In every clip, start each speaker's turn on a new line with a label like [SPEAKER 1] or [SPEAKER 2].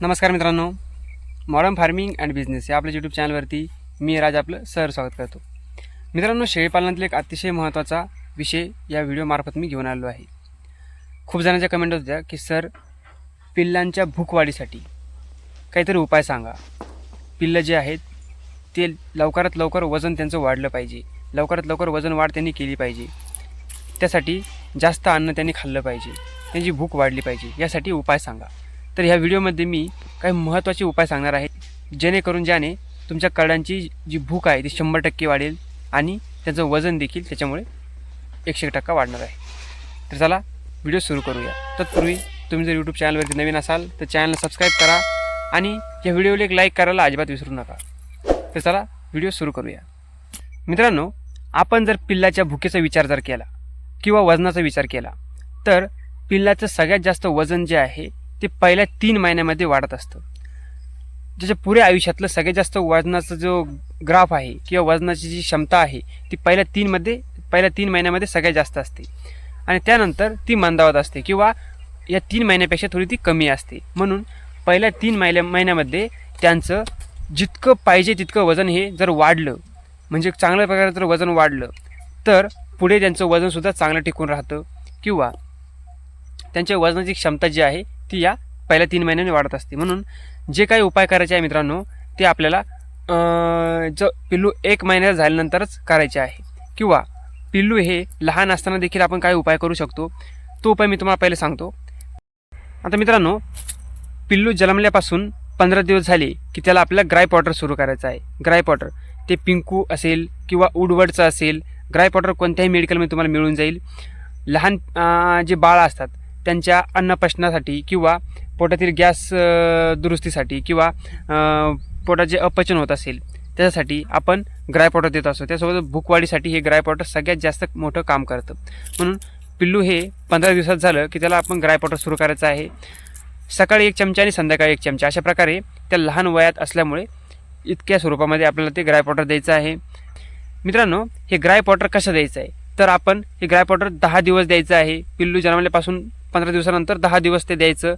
[SPEAKER 1] नमस्कार मित्रांनो. Modern farming and business या आपल्या यूट्यूब चॅनलवरती मी राज आपलं सर स्वागत करतो. मित्रांनो शेळीपालनातील एक अतिशय महत्त्वाचा विषय या व्हिडिओमार्फत मी घेऊन आलो आहे. खूप जणांच्या कमेंट होत्या की सर पिल्लांच्या भूकवाढीसाठी काहीतरी उपाय सांगा. पिल्लं जे आहेत ते लवकरात लवकर वजन त्यांचं वाढलं पाहिजे. लवकरात लवकर वजन वाढ त्यांनी केली पाहिजे. त्यासाठी जास्त अन्न त्यांनी खाल्लं पाहिजे. त्यांची भूक वाढली पाहिजे. यासाठी उपाय सांगा. तर ह्या व्हिडिओमध्ये मी काही महत्त्वाचे उपाय सांगणार आहे. जेणेकरून ज्याने तुमच्या करडांची जी भूक आहे ती शंभर टक्के वाढेल आणि त्यांचं वजन देखील त्याच्यामुळे एकशे टक्का वाढणार आहे. तर चला व्हिडिओ सुरू करूया. तत्पूर्वी तुम्ही जर यूट्यूब चॅनलवरती नवीन असाल तर चॅनलला सबस्क्राईब करा आणि या व्हिडिओला एक लाईक करायला अजिबात विसरू नका. तर चला व्हिडिओ सुरू करूया. मित्रांनो आपण जर पिल्लाच्या भुकेचा विचार जर केला किंवा वजनाचा विचार केला तर पिल्लाचं सगळ्यात जास्त वजन जे आहे ते पहिल्या तीन महिन्यामध्ये वाढत असतं. ज्याच्या पुऱ्या आयुष्यातलं सगळ्यात जास्त वजनाचा जो ग्राफ आहे किंवा वजनाची जी क्षमता आहे ती पहिल्या तीनमध्ये पहिल्या तीन महिन्यामध्ये सगळ्यात जास्त असते. आणि त्यानंतर ती मंदावत असते किंवा या तीन महिन्यापेक्षा थोडी ती कमी असते. म्हणून पहिल्या तीन महिन्या महिन्यामध्ये त्यांचं जितकं पाहिजे तितकं वजन हे जर वाढलं म्हणजे चांगल्या प्रकारे जर वजन वाढलं तर पुढे त्यांचं वजनसुद्धा चांगलं टिकून राहतं किंवा त्यांच्या वजनाची क्षमता जी आहे ती या पहिल्या तीन महिन्याने वाढत असते. म्हणून जे काही उपाय करायचे आहे मित्रांनो ते आपल्याला जो ज पिल्लू एक महिन्यात झाल्यानंतरच करायचे आहे. किंवा पिल्लू हे लहान असताना देखील आपण काय उपाय करू शकतो. तो उपाय मी तुम्हाला पहिले सांगतो. आता मित्रांनो पिल्लू जन्मल्यापासून पंधरा दिवस झाले की त्याला आपल्याला ग्राय पॉटर सुरू करायचं आहे. Gripe water. ते पिंकू असेल किंवा उडवडचं असेल ग्राय पॉटर कोणत्याही मेडिकलमध्ये तुम्हाला मिळून जाईल. लहान जे बाळं असतात त्यांच्या अन्नपचनासाठी किंवा पोटातील गॅस दुरुस्तीसाठी किंवा पोटाचे अपचन होत असेल त्याच्यासाठी आपण ग्राय पॉटर देत असतो. त्यासोबत भूकवाढीसाठी हे ग्राय पॉटर सगळ्यात जास्त मोठं काम करतं. म्हणून पिल्लू हे पंधरा दिवसात झालं की त्याला आपण ग्राय पॉटर सुरू करायचं आहे. सकाळी एक चमचा आणि संध्याकाळी एक चमचा. अशा प्रकारे त्या लहान वयात असल्यामुळे इतक्या स्वरूपामध्ये आपल्याला ते ग्राय पॉटर द्यायचं आहे. मित्रांनो हे ग्राय पॉटर कसं द्यायचं आहे? तर आपण हे ग्राय पॉटर दहा दिवस द्यायचं आहे. पिल्लू जन्मल्यापासून पंधरा दिवसानंतर दहा दिवस ते द्यायचं.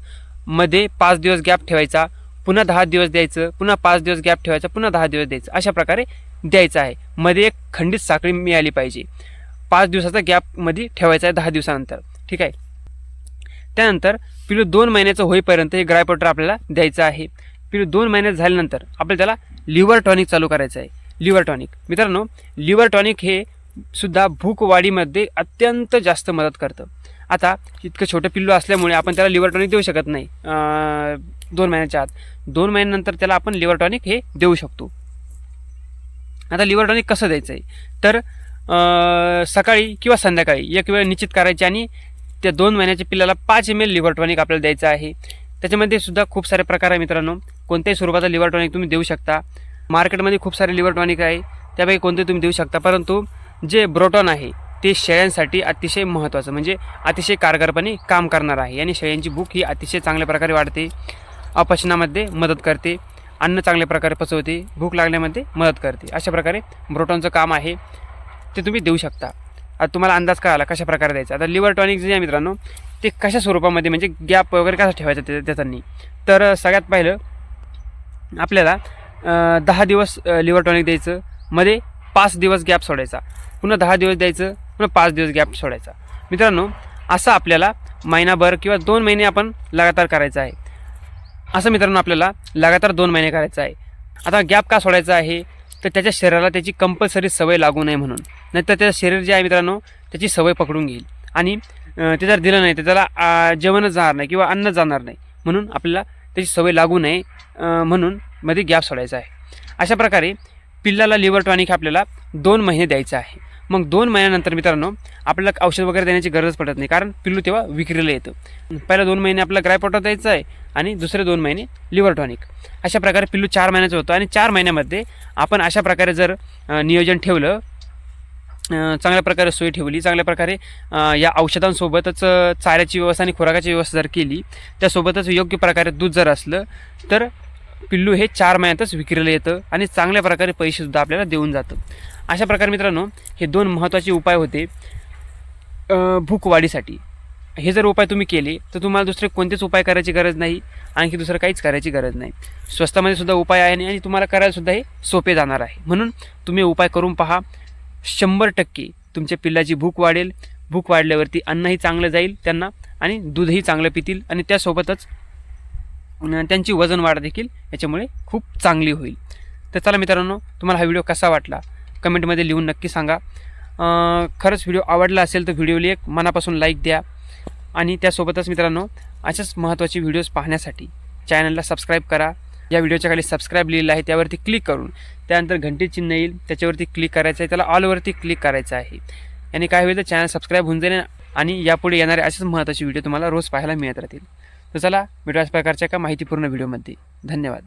[SPEAKER 1] मध्ये पाच दिवस गॅप ठेवायचा. पुन्हा दहा दिवस द्यायचं. पुन्हा पाच दिवस गॅप ठेवायचा. पुन्हा दहा दिवस द्यायचं. अशा प्रकारे द्यायचं आहे. मध्ये एक खंडित साखळी मिळाली पाहिजे. पाच दिवसाचा गॅपमध्ये ठेवायचा आहे दहा दिवसानंतर. ठीक आहे? त्यानंतर पिलू दोन महिन्याचं होईपर्यंत हे ग्राय आपल्याला द्यायचं आहे. पिलू दोन महिन्यात झाल्यानंतर आपल्याला त्याला लिव्हर टॉनिक चालू करायचं आहे. Liver tonic. मित्रांनो लिव्हर टॉनिक हे सुद्धा भूकवाढीमध्ये अत्यंत जास्त मदत करतं. आता इतकं छोटं पिल्लू असल्यामुळे आपण त्याला लिव्हर टॉनिक देऊ शकत नाही. दोन महिन्याच्या आत. दोन महिन्यानंतर त्याला आपण लिव्हर टॉनिक हे देऊ शकतो. आता लिव्हर टॉनिक कसं द्यायचं आहे तर सकाळी किंवा संध्याकाळी एक वेळ निश्चित करायची आणि त्या दोन महिन्याच्या पिल्लाला पाच एम एल लिव्हर टॉनिक आपल्याला द्यायचं आहे. त्याच्यामध्ये सुद्धा खूप सारे प्रकार आहे मित्रांनो. कोणत्याही स्वरूपाचा लिव्हर टॉनिक तुम्ही देऊ शकता. मार्केटमध्ये खूप सारे लिव्हर टॉनिक आहे. त्यापैकी कोणते तुम्ही देऊ शकता. परंतु जे ब्रोटॉन आहे ते शेळ्यांसाठी अतिशय महत्त्वाचं म्हणजे अतिशय कारगरपणे काम करणार आहे. आणि शेळ्यांची भूक ही अतिशय चांगल्या प्रकारे वाढते अपचनामध्ये मदत करते अन्न चांगल्या प्रकारे पचवते भूक लागण्यामध्ये मदत करते. अशा प्रकारे ब्रोटॉनचं काम आहे ते तुम्ही देऊ शकता. आता तुम्हाला अंदाज कळाला कशा प्रकारे द्यायचा. आता लिव्हर टॉनिक जे आहे मित्रांनो ते कशा स्वरूपामध्ये म्हणजे गॅप वगैरे कसा ठेवायचा त्या त्याच्यानी? तर सगळ्यात पहिलं आपल्याला दहा दिवस लिव्हर टॉनिक द्यायचं मध्ये पाच दिवस गॅप सोडायचा. पुन्हा दहा दिवस द्यायचं म्हणून पाच दिवस गॅप सोडायचा. मित्रांनो असं आपल्याला महिनाभर किंवा दोन महिने आपण लगातार करायचं आहे. असं मित्रांनो आपल्याला लगातार दोन महिने करायचं आहे. आता गॅप का सोडायचा आहे? तर त्याच्या शरीराला त्याची कंपल्सरी सवय लागू नये म्हणून. नाहीतर त्याचं शरीर जे आहे मित्रांनो त्याची सवय पकडून घेईल. आणि ते जर दिलं नाही तर त्याला जेवणच जाणार नाही किंवा अन्न जाणार नाही. म्हणून आपल्याला त्याची सवय लागू नये म्हणून मध्ये गॅप सोडायचा आहे. अशा प्रकारे पिल्लाला लिव्हर टॉनिक आपल्याला दोन महिने द्यायचं आहे. मग दोन महिन्यानंतर मित्रांनो आपल्याला औषध वगैरे देण्याची गरज पडत नाही. कारण पिल्लू तेव्हा विक्रीला येतं. पहिल्या दोन महिने आपल्याला ग्रायपॉटर द्यायचं आहे आणि दुसरे दोन महिने लिव्हर टॉनिक. अशा प्रकारे पिल्लू चार महिन्याचं होतं आणि चार महिन्यामध्ये आपण अशा प्रकारे जर नियोजन ठेवलं चांगल्या प्रकारे सोय ठेवली चांगल्या प्रकारे या औषधांसोबतच चाऱ्याची व्यवस्था आणि खुराकाची व्यवस्था जर केली त्यासोबतच योग्य प्रकारे दूध जर असलं तर पिल्लू हे चार महिन्यातच विक्रीला येतं आणि चांगल्या प्रकारे पैसेसुद्धा आपल्याला देऊन जातं. अशा प्रकारे मित्रांनो हे दोन महत्त्वाचे उपाय होते भूकवाढीसाठी भूक वाढीसाठी. हे जर उपाय तुम्ही केले तर तुम्हाला दुसरे कोणतेच उपाय करायची गरज नाही आणखी दुसरं काहीच करायची गरज नाही. स्वस्तामध्ये सुद्धा उपाय आहे आणि तुम्हाला करायलासुद्धा हे सोपे जाणार आहे. म्हणून तुम्ही उपाय करून पहा. शंभर टक्के तुमच्या पिल्लाची भूक वाढेल. भूक वाढल्यावरती अन्नही चांगलं जाईल त्यांना आणि दूधही चांगलं पितील आणि त्यासोबतच त्यांची वजन वाढ देखील याच्यामुळे खूप चांगली होईल. तर चला मित्रांनो तुम्हाला हा व्हिडिओ कसा वाटला? कमेंटमध्ये लिहून नक्की सांगा. खरंच व्हिडिओ आवडला असेल तर व्हिडिओला एक मनापासून लाईक द्या. आणि त्यासोबतच मित्रांनो अशाच महत्त्वाचे व्हिडिओज पाहण्यासाठी चॅनलला सबस्क्राईब करा. या व्हिडिओच्या खाली सबस्क्राईब लिहिलं आहे त्यावरती क्लिक करून त्यानंतर घंटी चिन्ह येईल त्याच्यावरती क्लिक करायचं आहे त्याला ऑलवरती क्लिक करायचं आहे. आणि काय होईल तर चॅनल सबस्क्राईब होऊन जाईल आणि यापुढे येणारे असेच महत्त्वाचे व्हिडिओ तुम्हाला रोज पाहायला मिळत राहतील. तर चला भेटू अशा प्रकारच्या एका माहितीपूर्ण व्हिडिओमध्ये धन्यवाद.